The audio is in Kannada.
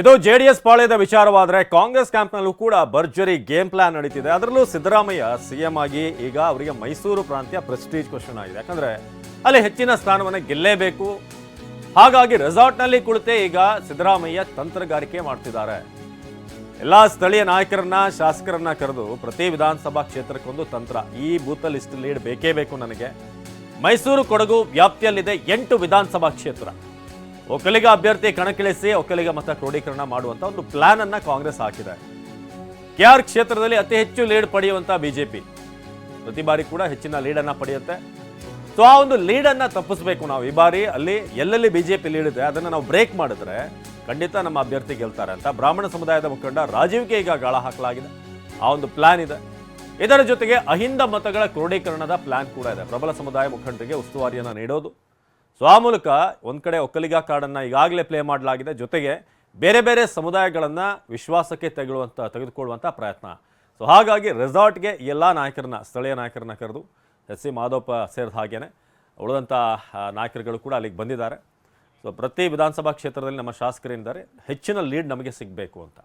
ಇದು ಜೆ ಡಿ ಎಸ್ ಪಾಳ್ಯದ ವಿಚಾರವಾದರೆ ಕಾಂಗ್ರೆಸ್ ಕ್ಯಾಂಪ್ನಲ್ಲೂ ಕೂಡ ಭರ್ಜರಿ ಗೇಮ್ ಪ್ಲಾನ್ ನಡೀತಿದೆ. ಅದರಲ್ಲೂ ಸಿದ್ದರಾಮಯ್ಯ ಸಿಎಂ ಆಗಿ ಈಗ ಅವರಿಗೆ ಮೈಸೂರು ಪ್ರಾಂತ್ಯ ಪ್ರೆಸ್ಟೀಜ್ ಕ್ವಶನ್ ಆಗಿದೆ. ಯಾಕಂದರೆ ಅಲ್ಲಿ ಹೆಚ್ಚಿನ ಸ್ಥಾನವನ್ನು ಗೆಲ್ಲೇಬೇಕು. ಹಾಗಾಗಿ ರೆಸಾರ್ಟ್ನಲ್ಲಿ ಕುಳಿತೇ ಈಗ ಸಿದ್ದರಾಮಯ್ಯ ತಂತ್ರಗಾರಿಕೆ ಮಾಡ್ತಿದ್ದಾರೆ. ಎಲ್ಲ ಸ್ಥಳೀಯ ನಾಯಕರನ್ನ, ಶಾಸಕರನ್ನ ಕರೆದು ಪ್ರತಿ ವಿಧಾನಸಭಾ ಕ್ಷೇತ್ರಕ್ಕೊಂದು ತಂತ್ರ. ಈ ಬೂತ್ ಲಿಸ್ಟ್ ಲೀಡ್ ಬೇಕೇ ಬೇಕು ನನಗೆ. ಮೈಸೂರು ಕೊಡಗು ವ್ಯಾಪ್ತಿಯಲ್ಲಿದೆ ಎಂಟು ವಿಧಾನಸಭಾ ಕ್ಷೇತ್ರ. ಒಕ್ಕಲಿಗ ಅಭ್ಯರ್ಥಿ ಕಣಕ್ಕಿಳಿಸಿ ಒಕ್ಕಲಿಗ ಮತ ಕ್ರೋಢೀಕರಣ ಮಾಡುವಂತ ಒಂದು ಪ್ಲಾನ್ ಅನ್ನ ಕಾಂಗ್ರೆಸ್ ಹಾಕಿದೆ. ಕೆ ಆರ್ ಕ್ಷೇತ್ರದಲ್ಲಿ ಅತಿ ಹೆಚ್ಚು ಲೀಡ್ ಪಡೆಯುವಂತ ಬಿಜೆಪಿ. ಪ್ರತಿ ಬಾರಿ ಕೂಡ ಹೆಚ್ಚಿನ ಲೀಡನ್ನ ಪಡೆಯುತ್ತೆ. ಸೊ ಆ ಒಂದು ಲೀಡನ್ನ ತಪ್ಪಿಸ್ಬೇಕು ನಾವು ಈ ಬಾರಿ. ಅಲ್ಲಿ, ಎಲ್ಲೆಲ್ಲಿ ಬಿಜೆಪಿ ಲೀಡ್ ಇದೆ, ಅದನ್ನ ನಾವು ಬ್ರೇಕ್ ಮಾಡಿದ್ರೆ ಖಂಡಿತ ನಮ್ಮ ಅಭ್ಯರ್ಥಿ ಗೆಲ್ತಾರೆ ಅಂತ ಬ್ರಾಹ್ಮಣ ಸಮುದಾಯದ ಮುಖಂಡ ರಾಜೀವ್ಗೆ ಈಗ ಗಾಳ ಹಾಕಲಾಗಿದೆ. ಆ ಒಂದು ಪ್ಲಾನ್ ಇದೆ. ಇದರ ಜೊತೆಗೆ ಅಹಿಂದ ಮತಗಳ ಕ್ರೋಢೀಕರಣದ ಪ್ಲಾನ್ ಕೂಡ ಇದೆ. ಪ್ರಬಲ ಸಮುದಾಯ ಮುಖಂಡರಿಗೆ ಉಸ್ತುವಾರಿಯನ್ನು ನೀಡೋದು. ಸೊ ಆ ಮೂಲಕ ಒಂದು ಕಡೆ ಒಕ್ಕಲಿಗ ಕಾರ್ಡನ್ನ ಈಗಾಗಲೇ ಪ್ಲೇ ಮಾಡಲಾಗಿದೆ. ಜೊತೆಗೆ ಬೇರೆ ಬೇರೆ ಸಮುದಾಯಗಳನ್ನ ವಿಶ್ವಾಸಕ್ಕೆ ತೆಗೆಳುವಂತ ತೆಗೆದುಕೊಳ್ಳುವಂಥ ಪ್ರಯತ್ನ. ಸೊ ಹಾಗಾಗಿ ರೆಸಾರ್ಟ್ಗೆ ಎಲ್ಲ ನಾಯಕರನ್ನ, ಸ್ಥಳೀಯ ನಾಯಕರನ್ನ ಕರೆದು ಎಸ್ ಸಿ ಮಾಧವಪ್ಪ ಸೇರಿದ ಹಾಗೇನೆ ಉಳಿದಂಥ ನಾಯಕರುಗಳು ಕೂಡ ಅಲ್ಲಿಗೆ ಬಂದಿದ್ದಾರೆ. ಸೊ ಪ್ರತಿ ವಿಧಾನಸಭಾ ಕ್ಷೇತ್ರದಲ್ಲಿ ನಮ್ಮ ಶಾಸಕರೇನಿದ್ದಾರೆ ಹೆಚ್ಚಿನ ಲೀಡ್ ನಮಗೆ ಸಿಗಬೇಕು ಅಂತ.